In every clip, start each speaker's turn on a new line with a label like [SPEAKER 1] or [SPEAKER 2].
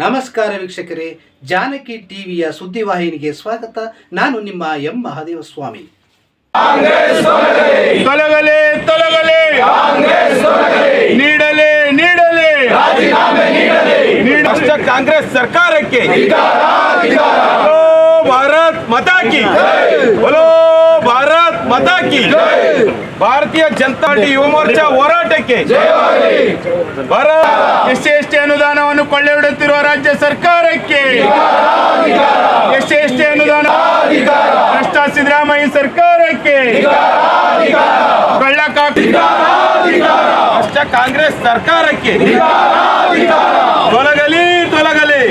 [SPEAKER 1] ನಮಸ್ಕಾರ ವೀಕ್ಷಕರೇ ಜಾನಕಿ ಟಿವಿಯ ಸುದ್ದಿವಾಹಿನಿಗೆ ಸ್ವಾಗತ. ನಾನು ನಿಮ್ಮ M. Mahadeva Swamy
[SPEAKER 2] Congress Congress ಸರ್ಕಾರಕ್ಕೆ. ಭಾರತ್ ಮತಾಕಿ ಭಾರತ್ ಮತಾಕಿ ಭಾರತೀಯ ಜನತಾ ಪಾರ್ಟಿ ಯುವ ಮೋರ್ಚಾ ಹೋರಾಟಕ್ಕೆ ಎಷ್ಟೇ ಸಿ ಎಸ್ ಟಿ ಅನುದಾನವನ್ನು ಕೊಳ್ಳೆಹೊಡುತ್ತಿರುವ ರಾಜ್ಯ ಸರ್ಕಾರಕ್ಕೆ ಎಷ್ಟೇ ಎಷ್ಟೇ ಅನುದಾನ ಭ್ರಷ್ಟ ಸಿದ್ದರಾಮಯ್ಯ ಸರ್ಕಾರಕ್ಕೆ ಕಳ್ಳ ಕಾಂಗ್ರೆಸ್ ಸರ್ಕಾರಕ್ಕೆ ತೊಲಗಲಿ ತೊಲಗಲಿ.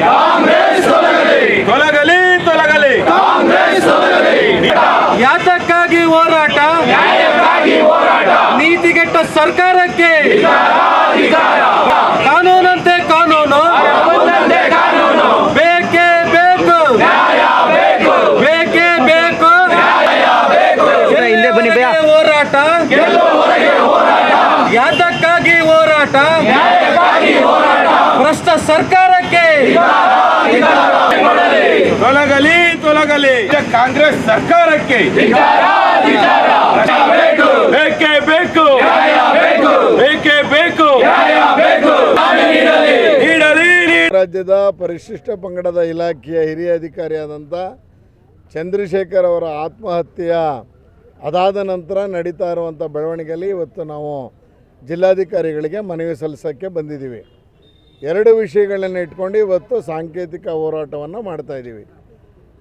[SPEAKER 3] ಯಾತಕ್ಕಾಗಿ ಹೋರಾಟ. ನೀತಿಗೆಟ್ಟ ಸರ್ಕಾರಕ್ಕೆ. ಕಾನೂನಂತೆ ಕಾನೂನು. ಬೇಕೇ ಬೇಕು. ಬೇಕೇ. ಬೇಕು
[SPEAKER 4] ಹಿಂದೆ ಬನ್ನಿ ಭಯ್ಯ.
[SPEAKER 3] ಹೋರಾಟ. ಯಾತಕ್ಕಾಗಿ ಹೋರಾಟ? ಭ್ರಷ್ಟ ಸರ್ಕಾರಕ್ಕೆ.
[SPEAKER 2] ತೊಲಗಲಿ ತೊಲಗಲಿ. ಕಾಂಗ್ರೆಸ್ ಸರ್ಕಾರಕ್ಕೆ. ಬೇಕೇ. ಬೇಕು. ಬೇಕೇ ಬೇಕು
[SPEAKER 5] ರಾಜ್ಯದ ಪರಿಶಿಷ್ಟ ಪಂಗಡದ ಇಲಾಖೆಯ ಹಿರಿಯ ಅಧಿಕಾರಿಯಾದಂಥ ಚಂದ್ರಶೇಖರ್ ಅವರ ಆತ್ಮಹತ್ಯೆಯ ಅದಾದ ನಂತರ ನಡೀತಾ ಇರುವಂಥ ಬೆಳವಣಿಗೆಯಲ್ಲಿ ಇವತ್ತು ನಾವು ಜಿಲ್ಲಾಧಿಕಾರಿಗಳಿಗೆ ಮನವಿ ಸಲ್ಲಿಸೋಕ್ಕೆ ಬಂದಿದ್ದೀವಿ. ಎರಡು ವಿಷಯಗಳನ್ನು ಇಟ್ಕೊಂಡು ಇವತ್ತು ಸಾಂಕೇತಿಕ ಹೋರಾಟವನ್ನು ಮಾಡ್ತಾಯಿದ್ದೀವಿ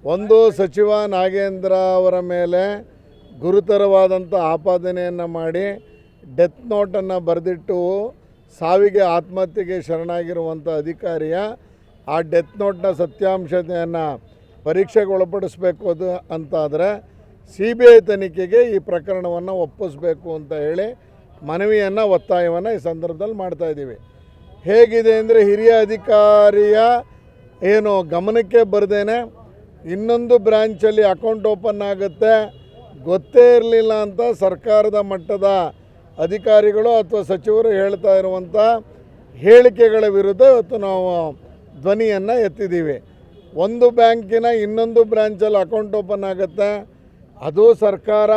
[SPEAKER 5] ಒಂದು ಸಚಿವ ನಾಗೇಂದ್ರ ಅವರ ಮೇಲೆ ಗುರುತರವಾದಂಥ ಆಪಾದನೆಯನ್ನು ಮಾಡಿ ಡೆತ್ ನೋಟನ್ನು ಬರೆದಿಟ್ಟು ಸಾವಿಗೆ ಆತ್ಮಹತ್ಯೆಗೆ ಶರಣಾಗಿರುವಂಥ ಅಧಿಕಾರಿಯ ಆ ಡೆತ್ ನೋಟ್ನ ಸತ್ಯಾಂಶತೆಯನ್ನು ಪರೀಕ್ಷೆಗೆ ಒಳಪಡಿಸಬೇಕು ಅದು ಅಂತಾದರೆ ಸಿ ಬಿ ಐ ತನಿಖೆಗೆ ಈ ಪ್ರಕರಣವನ್ನು ಒಪ್ಪಿಸಬೇಕು ಅಂತ ಹೇಳಿ ಮನವಿಯನ್ನು, ಒತ್ತಾಯವನ್ನು ಈ ಸಂದರ್ಭದಲ್ಲಿ ಮಾಡ್ತಾಯಿದ್ದೀವಿ ಹೇಗಿದೆ ಅಂದರೆ ಹಿರಿಯ ಅಧಿಕಾರಿಯ ಏನು ಗಮನಕ್ಕೆ ಬರ್ದೇನೆ ಇನ್ನೊಂದು ಬ್ರ್ಯಾಂಚಲ್ಲಿ ಅಕೌಂಟ್ ಓಪನ್ ಆಗುತ್ತೆ. ಗೊತ್ತೇ ಇರಲಿಲ್ಲ ಅಂತ ಸರ್ಕಾರದ ಮಟ್ಟದ ಅಧಿಕಾರಿಗಳು ಅಥವಾ ಸಚಿವರು ಹೇಳ್ತಾ ಇರುವಂಥ ಹೇಳಿಕೆಗಳ ವಿರುದ್ಧ ಇವತ್ತು ನಾವು ಧ್ವನಿಯನ್ನು ಎತ್ತಿದ್ದೀವಿ. ಒಂದು ಬ್ಯಾಂಕಿನ ಇನ್ನೊಂದು ಬ್ರ್ಯಾಂಚಲ್ಲಿ ಅಕೌಂಟ್ ಓಪನ್ ಆಗುತ್ತೆ. ಅದು ಸರ್ಕಾರ,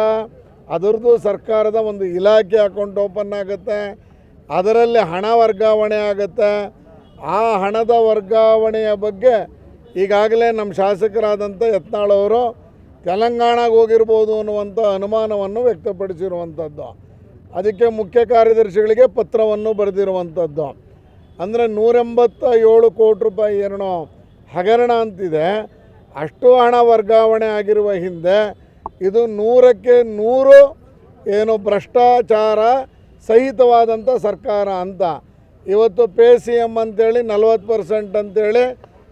[SPEAKER 5] ಅದರದ್ದು ಸರ್ಕಾರದ ಒಂದು ಇಲಾಖೆ ಅಕೌಂಟ್ ಓಪನ್ ಆಗುತ್ತೆ. ಅದರಲ್ಲಿ ಹಣ ವರ್ಗಾವಣೆ ಆಗುತ್ತೆ. ಆ ಹಣದ ವರ್ಗಾವಣೆಯ ಬಗ್ಗೆ ಈಗಾಗಲೇ ನಮ್ಮ ಶಾಸಕರಾದಂಥ ಯತ್ನಾಳ್ ಅವರು ತೆಲಂಗಾಣಗೆ ಹೋಗಿರ್ಬೋದು ಅನ್ನುವಂಥ ಅನುಮಾನವನ್ನು ವ್ಯಕ್ತಪಡಿಸಿರುವಂಥದ್ದು. ಅದಕ್ಕೆ ಮುಖ್ಯ ಕಾರ್ಯದರ್ಶಿಗಳಿಗೆ ಪತ್ರವನ್ನು ಬರೆದಿರುವಂಥದ್ದು. ಅಂದರೆ ನೂರೆಂಬತ್ತ ಏಳು ಕೋಟಿ ರೂಪಾಯಿ ಏನೋ ಹಗರಣ ಅಂತಿದೆ. ಅಷ್ಟು ಹಣ ವರ್ಗಾವಣೆ ಆಗಿರುವ ಹಿಂದೆ ಇದು ನೂರಕ್ಕೆ ನೂರು ಏನು ಭ್ರಷ್ಟಾಚಾರ ಸಹಿತವಾದಂಥ ಸರ್ಕಾರ ಅಂತ. ಇವತ್ತು ಪೇ ಸಿ ಎಂ ಅಂತೇಳಿ ನಲ್ವತ್ತು ಪರ್ಸೆಂಟ್ ಅಂತೇಳಿ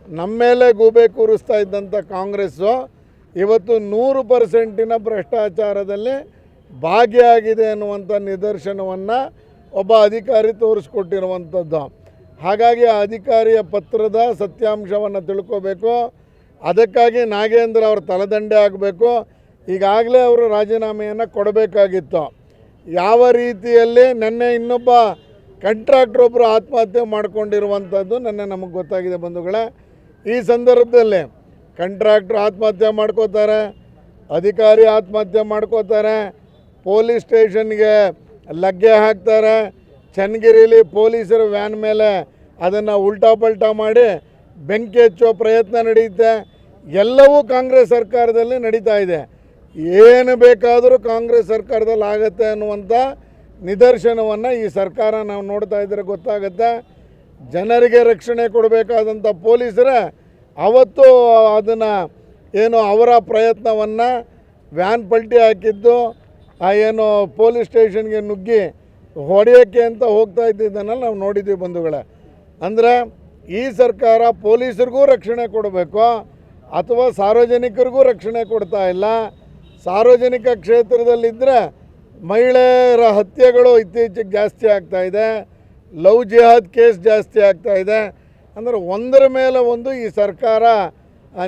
[SPEAKER 5] ನಮ್ಮ ಮೇಲೆ ಗೂಬೆ ಕೂರಿಸ್ತಾ ಇದ್ದಂಥ ಕಾಂಗ್ರೆಸ್ಸು. ಇವತ್ತು ನೂರು ಪರ್ಸೆಂಟಿನ ಭ್ರಷ್ಟಾಚಾರದಲ್ಲಿ ಭಾಗಿಯಾಗಿದೆ ಅನ್ನುವಂಥ ನಿದರ್ಶನವನ್ನು ಒಬ್ಬ ಅಧಿಕಾರಿ ತೋರಿಸ್ಕೊಟ್ಟಿರುವಂಥದ್ದು. ಹಾಗಾಗಿ ಆ ಅಧಿಕಾರಿಯ ಪತ್ರದ ಸತ್ಯಾಂಶವನ್ನು ತಿಳ್ಕೋಬೇಕು. ಅದಕ್ಕಾಗಿ ನಾಗೇಂದ್ರ ಅವ್ರ ತಲೆದಂಡೆ ಆಗಬೇಕು. ಈಗಾಗಲೇ ಅವರು ರಾಜೀನಾಮೆಯನ್ನು ಕೊಡಬೇಕಾಗಿತ್ತು. ಯಾವ ರೀತಿಯಲ್ಲಿ ನೆನ್ನೆ ಇನ್ನೊಬ್ಬ ಕಂಟ್ರಾಕ್ಟರ್ ಒಬ್ಬರು ಆತ್ಮಹತ್ಯೆ ಮಾಡಿಕೊಂಡಿರುವಂಥದ್ದು ನೆನ್ನೆ ನಮಗೆ ಗೊತ್ತಾಗಿದೆ ಬಂಧುಗಳೇ. ಈ ಸಂದರ್ಭದಲ್ಲಿ ಕಂಟ್ರಾಕ್ಟ್ರ್ ಆತ್ಮಹತ್ಯೆ ಮಾಡ್ಕೋತಾರೆ, ಅಧಿಕಾರಿ ಆತ್ಮಹತ್ಯೆ ಮಾಡ್ಕೋತಾರೆ, ಪೊಲೀಸ್ ಸ್ಟೇಷನ್ಗೆ ಲಗ್ಗೆ ಹಾಕ್ತಾರೆ, ಚನ್ನಗಿರಿಲಿ ಪೊಲೀಸರು ವ್ಯಾನ್ ಮೇಲೆ ಅದನ್ನು ಉಲ್ಟಾ ಪಲ್ಟಾ ಮಾಡಿ ಬೆಂಕಿ ಹಚ್ಚೋ ಪ್ರಯತ್ನ ನಡೆಯುತ್ತೆ. ಎಲ್ಲವೂ ಕಾಂಗ್ರೆಸ್ ಸರ್ಕಾರದಲ್ಲಿ ನಡೀತಾ ಇದೆ. ಏನು ಬೇಕಾದರೂ ಕಾಂಗ್ರೆಸ್ ಸರ್ಕಾರದಲ್ಲಿ ಆಗತ್ತೆ ಅನ್ನುವಂಥ ನಿದರ್ಶನವನ್ನು ಈ ಸರ್ಕಾರ ನಾವು ನೋಡ್ತಾ ಇದ್ದರೆ ಗೊತ್ತಾಗುತ್ತೆ. ಜನರಿಗೆ ರಕ್ಷಣೆ ಕೊಡಬೇಕಾದಂಥ ಪೊಲೀಸರೇ ಅವತ್ತು ಅದನ್ನು ಏನು ಅವರ ಪ್ರಯತ್ನವನ್ನು ವ್ಯಾನ್ ಪಲ್ಟಿ ಹಾಕಿದ್ದು, ಆ ಏನು ಪೊಲೀಸ್ ಸ್ಟೇಷನ್ಗೆ ನುಗ್ಗಿ ಹೊಡೆಯೋಕ್ಕೆ ಅಂತ ಹೋಗ್ತಾ ಇದ್ದಿದ್ದನ್ನು ನಾವು ನೋಡಿದ್ದೀವಿ ಬಂಧುಗಳೇ. ಅಂದರೆ ಈ ಸರ್ಕಾರ ಪೊಲೀಸರಿಗೂ ರಕ್ಷಣೆ ಕೊಡಬೇಕು, ಅಥವಾ ಸಾರ್ವಜನಿಕರಿಗೂ ರಕ್ಷಣೆ ಕೊಡ್ತಾ ಇಲ್ಲ. ಸಾರ್ವಜನಿಕ ಕ್ಷೇತ್ರದಲ್ಲಿದ್ದರೆ ಮಹಿಳೆಯರ ಹತ್ಯೆಗಳು ಇತ್ತೀಚೆಗೆ ಜಾಸ್ತಿ ಆಗ್ತಾ ಇದೆ, ಲವ್ ಜಿಹಾದ್ ಕೇಸ್ ಜಾಸ್ತಿ ಆಗ್ತಾ ಇದೆ. ಅಂದರೆ ಒಂದರ ಮೇಲೆ ಒಂದು ಈ ಸರ್ಕಾರ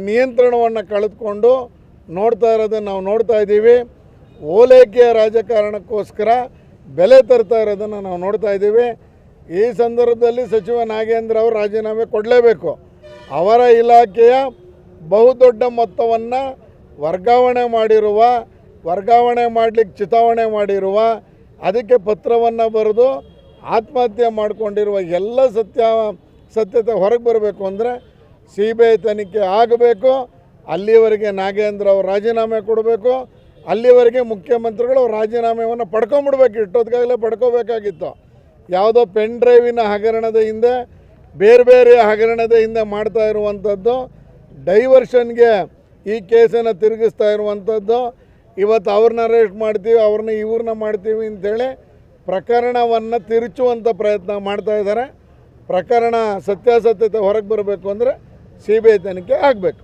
[SPEAKER 5] ನಿಯಂತ್ರಣವನ್ನು ಕಳೆದುಕೊಂಡು ನೋಡ್ತಾ ಇರೋದನ್ನು ನಾವು ನೋಡ್ತಾ ಇದ್ದೀವಿ. ಓಲೈಕೆಯ ರಾಜಕಾರಣಕ್ಕೋಸ್ಕರ ಬೆಲೆ ತರ್ತಾ ಇರೋದನ್ನು ನಾವು ನೋಡ್ತಾ ಇದ್ದೀವಿ. ಈ ಸಂದರ್ಭದಲ್ಲಿ ಸಚಿವ ನಾಗೇಂದ್ರ ಅವರು ರಾಜೀನಾಮೆ ಕೊಡಲೇಬೇಕು. ಅವರ ಇಲಾಖೆಯ ಬಹುದೊಡ್ಡ ಮೊತ್ತವನ್ನು ವರ್ಗಾವಣೆ ಮಾಡಿರುವ, ವರ್ಗಾವಣೆ ಮಾಡಲಿಕ್ಕೆ ಚಿತಾವಣೆ ಮಾಡಿರುವ, ಅದಕ್ಕೆ ಪತ್ರವನ್ನು ಬರೆದು ಆತ್ಮಹತ್ಯೆ ಮಾಡಿಕೊಂಡಿರುವ ಎಲ್ಲ ಸತ್ಯ ಸತ್ಯತೆ ಹೊರಗೆ ಬರಬೇಕು ಅಂದರೆ ಸಿ ಬಿ ಐ ತನಿಖೆ ಆಗಬೇಕು ಅಲ್ಲಿವರೆಗೆ ನಾಗೇಂದ್ರ ಅವರು ರಾಜೀನಾಮೆ ಕೊಡಬೇಕು, ಅಲ್ಲಿವರೆಗೆ ಮುಖ್ಯಮಂತ್ರಿಗಳು ರಾಜೀನಾಮೆಯನ್ನು ಪಡ್ಕೊಂಬಿಡ್ಬೇಕು ಇಟ್ಟೋದ್ಕಾಗಲೇ ಪಡ್ಕೋಬೇಕಾಗಿತ್ತು. ಯಾವುದೋ ಪೆನ್ ಡ್ರೈವಿನ ಹಗರಣದ ಹಿಂದೆ, ಬೇರೆ ಬೇರೆ ಹಗರಣದ ಹಿಂದೆ ಮಾಡ್ತಾ ಇರುವಂಥದ್ದು, ಡೈವರ್ಷನ್ಗೆ ಈ ಕೇಸನ್ನು ತಿರುಗಿಸ್ತಾ ಇರುವಂಥದ್ದು, ಇವತ್ತು ಅವ್ರನ್ನ ಅರೆಸ್ಟ್ ಮಾಡ್ತೀವಿ, ಅವ್ರನ್ನ ಇವ್ರನ್ನ ಮಾಡ್ತೀವಿ ಅಂಥೇಳಿ ಪ್ರಕರಣವನ್ನು ತಿರುಚುವಂಥ ಪ್ರಯತ್ನ ಮಾಡ್ತಾ ಇದ್ದಾರೆ. ಪ್ರಕರಣ ಸತ್ಯಾಸತ್ಯತೆ ಹೊರಗೆ ಬರಬೇಕು ಅಂದರೆ ಸಿ ಬಿ ಐ ತನಿಖೆ ಆಗಬೇಕು